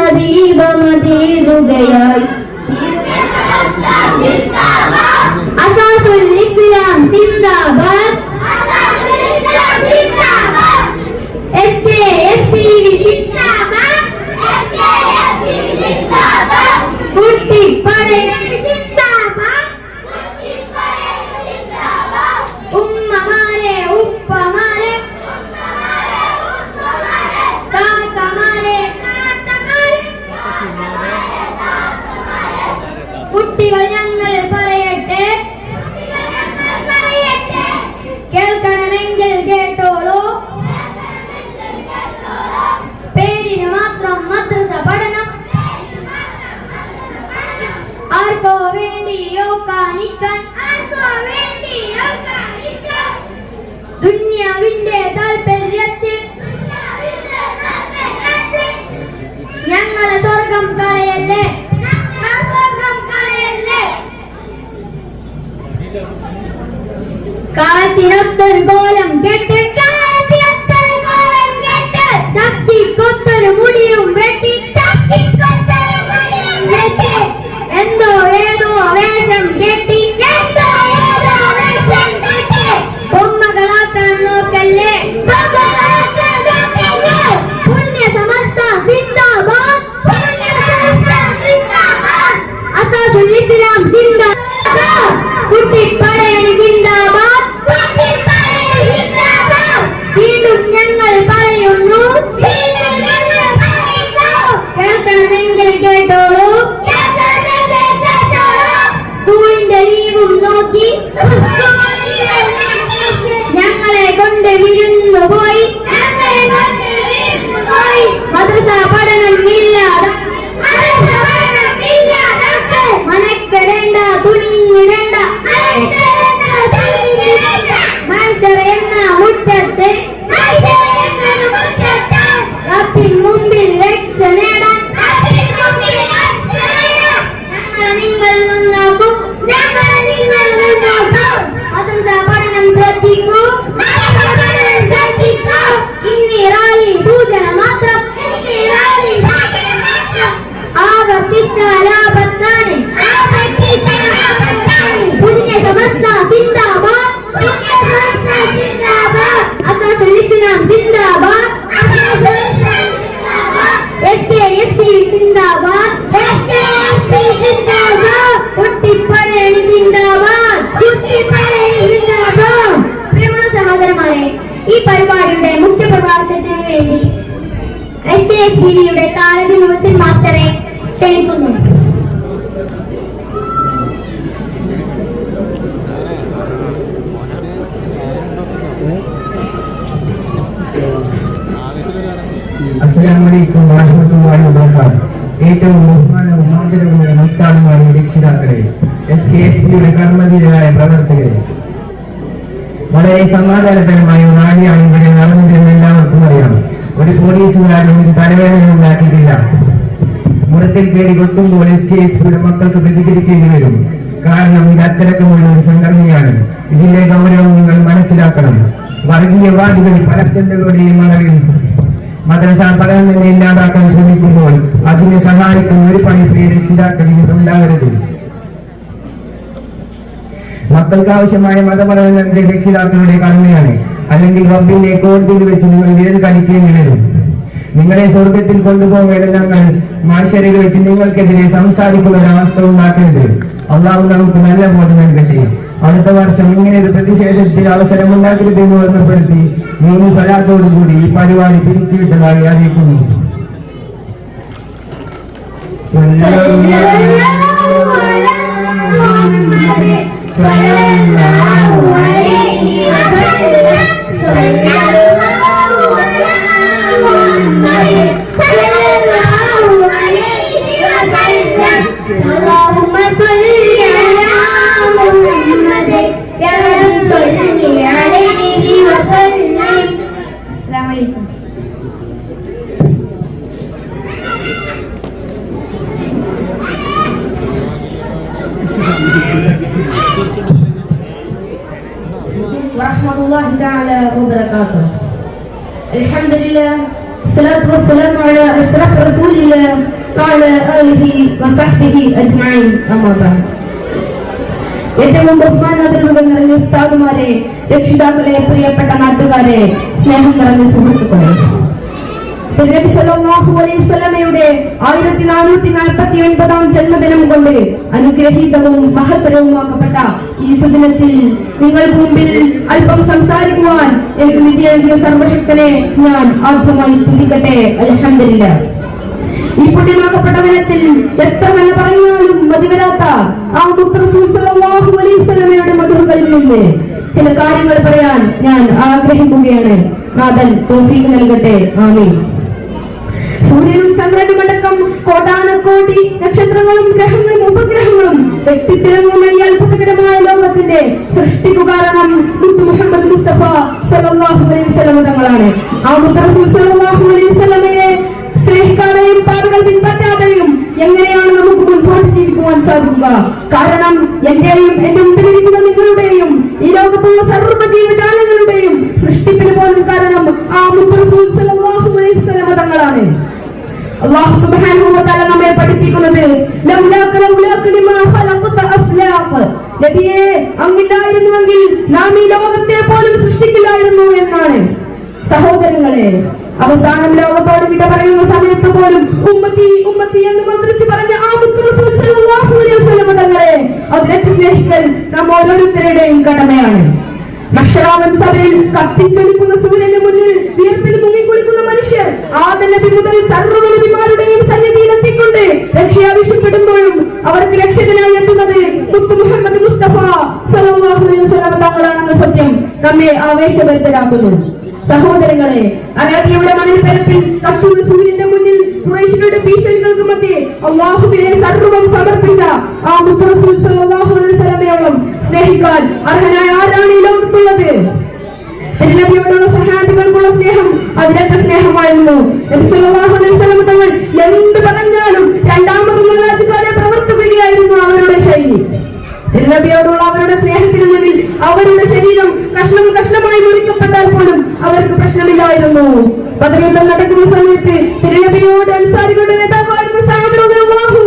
സ്നേഹദീപമതീരുകയായി അസാസുൽ ഇസ്ലാം സിന്ദാബാദ്. S K S P V സിന്ദാബാദ്. കുട്ടിപ്പടയണി കാത്തിനൊത്തൊരു കോലം അസ്സലാമു അലൈക്കും വറഹ്മത്തുള്ളാഹി വബറകാതുഹു ഏറ്റവും ബഹുമാനവും ആദരവും നമസ്കാരമാണ് രക്ഷിതാക്കളെ എസ് കെ എസ് പിയുടെ കർമ്മധീരായ പ്രവർത്തകരെ. വളരെ സമാധാനപരമായ നാടിയാണ് ഇവിടെ നടന്നതെന്ന് എല്ലാവർക്കും അറിയാം. ഒരു പോലീസുകാരനും ഒരു തലവേദന ഉണ്ടാക്കിയിട്ടില്ല. മുറത്തിൽ കയറി കൊത്തുമ്പോൾ എസ് കെ എസ് പിയുടെ മക്കൾക്ക് പ്രതികരിക്കേണ്ടി വരും. കാരണം ഇത് അച്ചടക്കമുള്ള ഒരു സംഘടനയാണ്. ഇതിന്റെ ഗൗരവം നിങ്ങൾ മനസ്സിലാക്കണം. വർഗീയവാദികൾ പല ചിന്തകളുടെയും മകളിൽ മദ്രസ പഠനം തന്നെ ഇല്ലാതാക്കാൻ ശ്രമിക്കുമ്പോൾ അതിനെ സഹായിക്കുന്ന ഒരു പണി പ്രിയ മക്കൾക്ക് ആവശ്യമായ മതപഠനം നൽകിയ രക്ഷിതാക്കളുടെ കടമയാണ്. അല്ലെങ്കിൽ റബ്ബിന്റെ കോടതിയിൽ വെച്ച് നിങ്ങൾ വിരൽ കടിക്കേണ്ടി വരും നിങ്ങളെ സ്വർഗത്തിൽ കൊണ്ടുപോകേണ്ട ഞങ്ങൾ വെച്ച് നിങ്ങൾക്കെതിരെ സംസാരിക്കുന്ന ഒരവസ്ഥ ഉണ്ടാക്കരുത്. അള്ളാഹു നമുക്ക് നല്ല ബോധം നൽകട്ടെ. അടുത്ത വർഷം ഇങ്ങനെ ഒരു പ്രതിഷേധത്തിൽ അവസരം ഉണ്ടാക്കരുത് എന്ന് ഓർമ്മപ്പെടുത്തി മൂന്ന് സ്വലാത്തോടുകൂടി ഈ പരിപാടി പിരിച്ചുവിട്ടതായി അറിയിക്കുന്നു اللهم صل عليكم ورحمة الله تعالى وبركاته الحمد لله الصلاة والسلام على أشرف رسول الله وعلى آله وصحبه أجمعين أما بعد ഏറ്റവും ബഹുമാനാദരവുകൾ നിറഞ്ഞ ഉസ്താദുമാരെ രക്ഷിതാക്കളെ പ്രിയപ്പെട്ട നാട്ടുകാരെ സ്നേഹം നിറഞ്ഞ സുഹൃത്തുക്കളെ. വസല്ലമയുടെ ആയിരത്തി നാനൂറ്റി നാൽപ്പത്തി ഒൻപതാം ജന്മദിനം കൊണ്ട് അനുഗ്രഹീതവും മഹത്തരവുമാക്കപ്പെട്ട ഈ സുദിനത്തിൽ നിങ്ങൾക്ക് മുമ്പിൽ അല്പം സംസാരിക്കുവാൻ എനിക്ക് വിധി എഴുതിയ സർവശക്തനെ ഞാൻ ആദ്യമായി സ്തുതിക്കട്ടെ. അലഹമില്ല ഈ പുണ്യമാക്കപ്പെട്ട ദിനത്തിൽ എത്ര നല്ല പറഞ്ഞാലും മതിവരാത്ത ആ മുത്തറസൂൽ സല്ലല്ലാഹു അലൈഹി വസല്ലമയുടെ മധുരങ്ങളിൽ നിന്ന് ചില കാര്യങ്ങൾ പറയാൻ ഞാൻ ആഗ്രഹിക്കുകയാണ്. നാഥൻ തോഫീക്ക് നൽകട്ടെ. ആമീൻ. സൂര്യനും ചന്ദ്രനും അടക്കം കോടാനക്കോടി നക്ഷത്രങ്ങളും ഗ്രഹങ്ങളും ഉപഗ്രഹങ്ങളും വെട്ടിത്തിളങ്ങുന്ന ഈ അത്ഭുതകരമായ ലോകത്തിന്റെ സൃഷ്ടിക്കു കാരണം മുഹമ്മദ് മുസ്തഫ സല്ലല്ലാഹു അലൈഹി വസല്ലം തങ്ങളാണ്. ആ മുത്ത് റസൂൽ അലൈഹി വസല്ലമയെ സ്നേഹിക്കാതെയും പാതകൾ പിൻപറ്റാതെയും എങ്ങനെയാണ് നമുക്ക് മുൻപോട്ട് ജീവിക്കുവാൻ സാധിക്കുക? കാരണം എന്റെയും എന്റെ ആ തങ്ങളാണ് സുബ്ഹാനഹു വ നമ്മെ പഠിപ്പിക്കുന്നത് നബിയേ അങ്ങില്ലായിരുന്നുവെങ്കിൽ നാം ഈ ലോകത്തെ പോലും സൃഷ്ടിക്കില്ലായിരുന്നു എന്നാണ്. സഹോദരങ്ങളെ അവസാനം ലോകത്തോട് വിട പറയുന്ന സമയത്ത് പോലും ഉമ്മത്തി ഉമ്മത്തി എന്ന് മന്ത്രിച്ച് പറഞ്ഞ ആ മുത്തു റസൂൽ സല്ലല്ലാഹു അലൈഹി വസല്ലം തങ്ങളെ അതിലേക്ക് സ്നേഹിക്കൽ നാം ഓരോരുത്തരുടെയും കടമയാണ്. നക്ഷരാവൻ സഭയിൽ കത്തിച്ചൊലിക്കുന്ന സൂര്യന്റെ മുന്നിൽ വിയർപ്പിൽ മുങ്ങിക്കുളിക്കുന്ന മനുഷ്യർ ആദ നബി മുതൽ സർവ നബിമാരുടെയും സന്നിധിയിൽ എത്തിക്കൊണ്ട് രക്ഷ ആവശ്യപ്പെടുമ്പോഴും അവർക്ക് രക്ഷകനായി എത്തുന്നത് മുത്തു മുഹമ്മദ് മുസ്തഫ സല്ലല്ലാഹു അലൈഹി വസല്ലം തങ്ങളാണെന്ന സത്യം നമ്മെ ആവേശഭരിതരാക്കുന്നു. സഹോദരങ്ങളെ അറേബ്യയുടെ മണൽപ്പരപ്പിൽ കത്തുന്ന സൂര്യന്റെ മുന്നിൽ കുറേശികളുടെ ഭീഷണികൾക്ക് മധ്യേ അള്ളാഹുവിനെ സർവം സമർപ്പിച്ച ആ മുത്തറസൂൽ സല്ലല്ലാഹു സ്നേഹിക്കാൻ അർഹനായ ആരാണ് ഈ ലോകത്തുള്ളത്? തിരുനബിയോടുള്ള സഹാബികൾക്കുള്ള സ്നേഹം അതിരറ്റ സ്നേഹമായിരുന്നു. തങ്ങൾ എന്ത് പറഞ്ഞാലും രണ്ടാമത് രാജ്യക്കാരെ പ്രവർത്തിക്കുകയായിരുന്നു അവരുടെ ശൈലി. തിരുനബിയോടുള്ള അവരുടെ സ്നേഹത്തിന് മുന്നിൽ അവരുടെ ശരീരം കഷ്ണം കഷ്ണമായി മുറിക്കപ്പെട്ടാൽ പോലും അവർക്ക് പ്രശ്നമില്ലായിരുന്നു. ബദറുദ്ധം നടക്കുന്ന സമയത്ത് തിരുനബിയോട് അൻസാരികളുടെ നേതാവായിരുന്നു വാക്ക്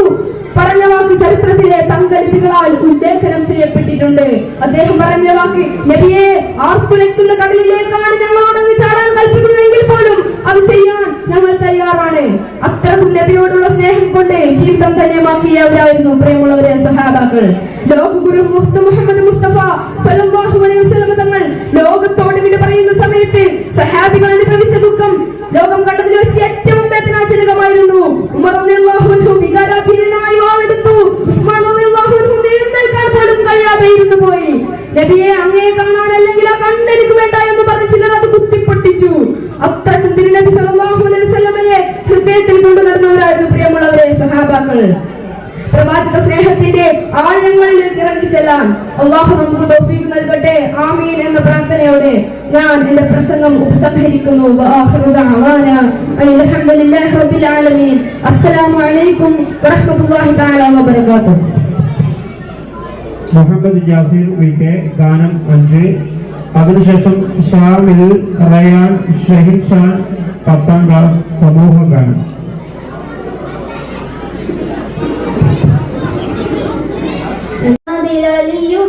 ചരിത്രത്തിലെ തങ്കലിപികളാൽ ഉല്ലേഖനം ചെയ്യപ്പെട്ടിട്ടുണ്ട്. അദ്ദേഹം പറഞ്ഞ വാക്ക് നബിയെ ആർത്തുലയ്ക്കുന്ന കടലിലേക്കാണ് ഞങ്ങളോട് ചാടാൻ കൽപ്പിക്കുന്നതെങ്കിൽ പോലും അത് ചെയ്യാൻ ഞങ്ങൾ തയ്യാറാണ്. അത്രക്കും നബിയോടുള്ള സ്നേഹം കൊണ്ട് ജീവിതം ധന്യമാക്കിയവരായിരുന്നു പ്രിയമുള്ളവരെ സഹാബാക്കൾ. ലോകഗുരു മുഹമ്മദ് മുസ്തഫ സല്ലല്ലാഹു അലൈഹി വസല്ലം തങ്ങൾ ലോകത്തോട് വിട പറയുന്ന സമയത്ത് സഹാബികൾ അനുഭവിച്ച ദുഃഖം ലോകം കണ്ടതിൽ വെച്ച് ഏറ്റവും വേദനാജനകമായിരുന്നു. എന്ന പ്രാർത്ഥനയോടെ ഞാൻ ഉപസംഹരിക്കുന്നു. അസ്സലാമു അലൈക്കും വറഹ്മത്തുള്ളാഹി തആല വബറകാതുഹു. മുഹമ്മദ് അതിനുശേഷം ഷാമിൽ റയാൻ ഷഹീൻ ഷാൻ പത്താം ക്ലാസ് സമൂഹ ഗാനം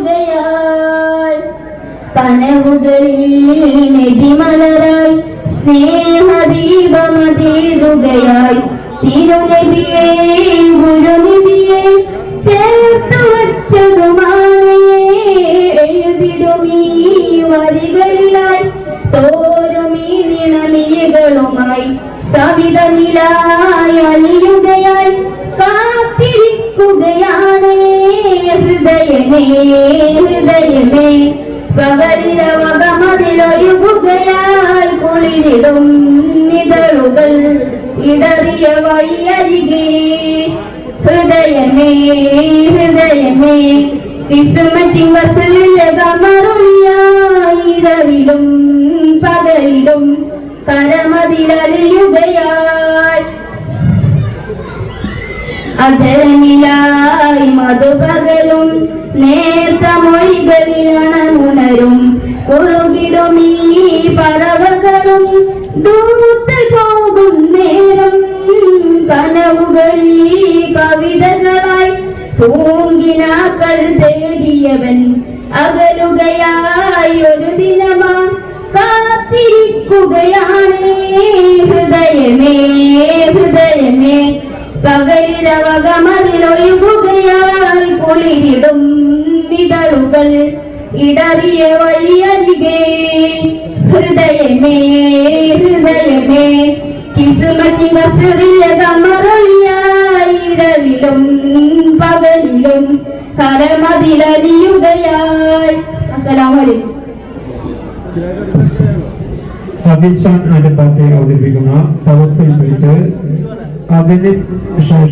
അതിലലിയുകയായി കനവുകളിൽ നബിമലരായി സ്നേഹദീപമതീരുകയായി തിരുനബിയെ ഗുരുനിധിയെ ചേർത്തു വച്ചതുമാണ് എഴുതിടുമീ വരികളിലായി. തോരുമീ നിണമിയകളുമായി സവിതമിലായി അലിയുകയായി കാത്തിരിക്കുകയാണ് ഹൃദയമേ ഹൃദയമേ പകരിലവകമതിലൊഴുകുകയാൽ കുളിരിടും നിതളുകൾ ഇടറിയ വഴിയരികെ. ഹൃദയമേ ഹൃദയമേ കിസ്മത്തിൻ വസലകമറുളിയായിരവിലും പകലിലും കരമതിലലിയുകയായി അതരമിലായി മധുപകലും നേർത്ത മൊഴികളിലണമുണരും കുറുകിടും ഈ പറവകളും. ദൂത്ത് പോകും നേരം. കനവുകളീ കവിതകളായി പൂങ്കിനാക്കൾ തേടിയവൻ. അകലുകയായി ഒരു ദിനമാ കാത്തിരിക്കുകയാണ്. ഹൃദയമേ ഹൃദയമേ. പകരിലവകമതിലൊഴുകുകയായി കുളിരിടും. ഇതളുകൾ ഇടറിയ വഴിയരികെ. ഹൃദയമേ ഹൃദയമേ കിസുമതി വസറിയ കമറൊളിയായി ഇരവിലും പകലിലും ഷാൻ ആൻഡ് പാർട്ടി അവതരിപ്പിക്കുന്ന തവസ്സിൽ അതിന് ശേഷം